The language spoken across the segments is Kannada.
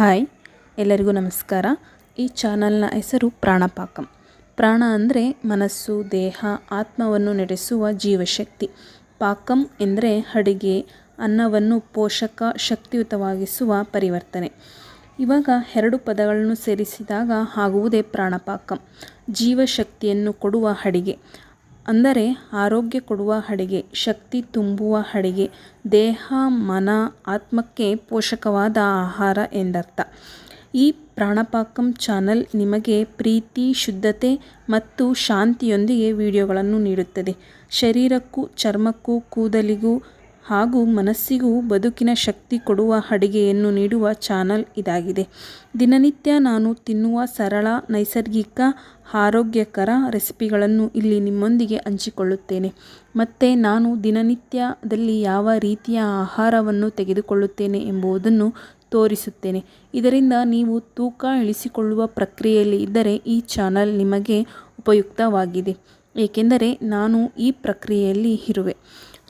ಹಾಯ್, ಎಲ್ಲರಿಗೂ ನಮಸ್ಕಾರ. ಈ ಚಾನಲ್ನ ಹೆಸರು ಪ್ರಾಣಪಾಕಂ. ಪ್ರಾಣ ಅಂದರೆ ಮನಸ್ಸು, ದೇಹ, ಆತ್ಮವನ್ನು ನಡೆಸುವ ಜೀವಶಕ್ತಿ. ಪಾಕಂ ಎಂದರೆ ಅಡುಗೆ, ಅನ್ನವನ್ನು ಪೋಷಕ, ಶಕ್ತಿಯುತವಾಗಿಸುವ ಪರಿವರ್ತನೆ. ಇವಾಗ ಎರಡು ಪದಗಳನ್ನು ಸೇರಿಸಿದಾಗ ಆಗುವುದೇ ಪ್ರಾಣಪಾಕಂ. ಜೀವಶಕ್ತಿಯನ್ನು ಕೊಡುವ ಅಡಿಗೆ. ಅಂದರೆ ಆರೋಗ್ಯ ಕೊಡುವ ಅಡಿಗೆ, ಶಕ್ತಿ ತುಂಬುವ ಅಡಿಗೆ, ದೇಹ, ಮನ, ಆತ್ಮಕ್ಕೆ ಪೋಷಕವಾದ ಆಹಾರ ಎಂದರ್ಥ. ಈ ಪ್ರಾಣಪಾಕಂ ಚಾನಲ್ ನಿಮಗೆ ಪ್ರೀತಿ, ಶುದ್ಧತೆ ಮತ್ತು ಶಾಂತಿಯೊಂದಿಗೆ ವಿಡಿಯೋಗಳನ್ನು ನೀಡುತ್ತದೆ. ಶರೀರಕ್ಕೂ ಚರ್ಮಕ್ಕೂ ಕೂದಲಿಗೂ ಹಾಗೂ ಮನಸ್ಸಿಗೂ ಬದುಕಿನ ಶಕ್ತಿ ಕೊಡುವ ಅಡಿಗೆಯನ್ನು ನೀಡುವ ಚಾನಲ್ ಇದಾಗಿದೆ. ದಿನನಿತ್ಯ ನಾನು ತಿನ್ನುವ ಸರಳ, ನೈಸರ್ಗಿಕ, ಆರೋಗ್ಯಕರ ರೆಸಿಪಿಗಳನ್ನು ಇಲ್ಲಿ ನಿಮ್ಮೊಂದಿಗೆ ಹಂಚಿಕೊಳ್ಳುತ್ತೇನೆ. ಮತ್ತು ನಾನು ದಿನನಿತ್ಯದಲ್ಲಿ ಯಾವ ರೀತಿಯ ಆಹಾರವನ್ನು ತೆಗೆದುಕೊಳ್ಳುತ್ತೇನೆ ಎಂಬುದನ್ನು ತೋರಿಸುತ್ತೇನೆ. ಇದರಿಂದ ನೀವು ತೂಕ ಇಳಿಸಿಕೊಳ್ಳುವ ಪ್ರಕ್ರಿಯೆಯಲ್ಲಿ ಇದ್ದರೆ ಈ ಚಾನಲ್ ನಿಮಗೆ ಉಪಯುಕ್ತವಾಗಿದೆ. ಏಕೆಂದರೆ ನಾನು ಈ ಪ್ರಕ್ರಿಯೆಯಲ್ಲಿ ಇರುವೆ.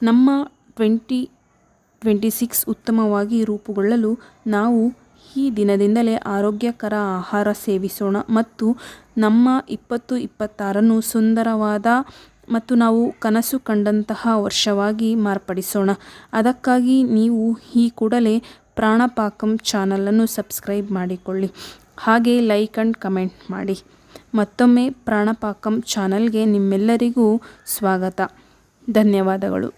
ನಮ್ಮ ಟ್ವೆಂಟಿ ಟ್ವೆಂಟಿ ಸಿಕ್ಸ್ ಉತ್ತಮವಾಗಿ ರೂಪುಗೊಳ್ಳಲು ನಾವು ಈ ದಿನದಿಂದಲೇ ಆರೋಗ್ಯಕರ ಆಹಾರ ಸೇವಿಸೋಣ ಮತ್ತು ನಮ್ಮ ಇಪ್ಪತ್ತು ಇಪ್ಪತ್ತಾರನ್ನು ಸುಂದರವಾದ ಮತ್ತು ನಾವು ಕನಸು ಕಂಡಂತಹ ವರ್ಷವಾಗಿ ಮಾರ್ಪಡಿಸೋಣ. ಅದಕ್ಕಾಗಿ ನೀವು ಈ ಕೂಡಲೇ ಪ್ರಾಣಪಾಕಂ ಚಾನಲನ್ನು ಸಬ್ಸ್ಕ್ರೈಬ್ ಮಾಡಿಕೊಳ್ಳಿ. ಹಾಗೆ ಲೈಕ್ ಆ್ಯಂಡ್ ಕಮೆಂಟ್ ಮಾಡಿ. ಮತ್ತೊಮ್ಮೆ ಪ್ರಾಣಪಾಕಂ ಚಾನಲ್ಗೆ ನಿಮ್ಮೆಲ್ಲರಿಗೂ ಸ್ವಾಗತ. ಧನ್ಯವಾದಗಳು.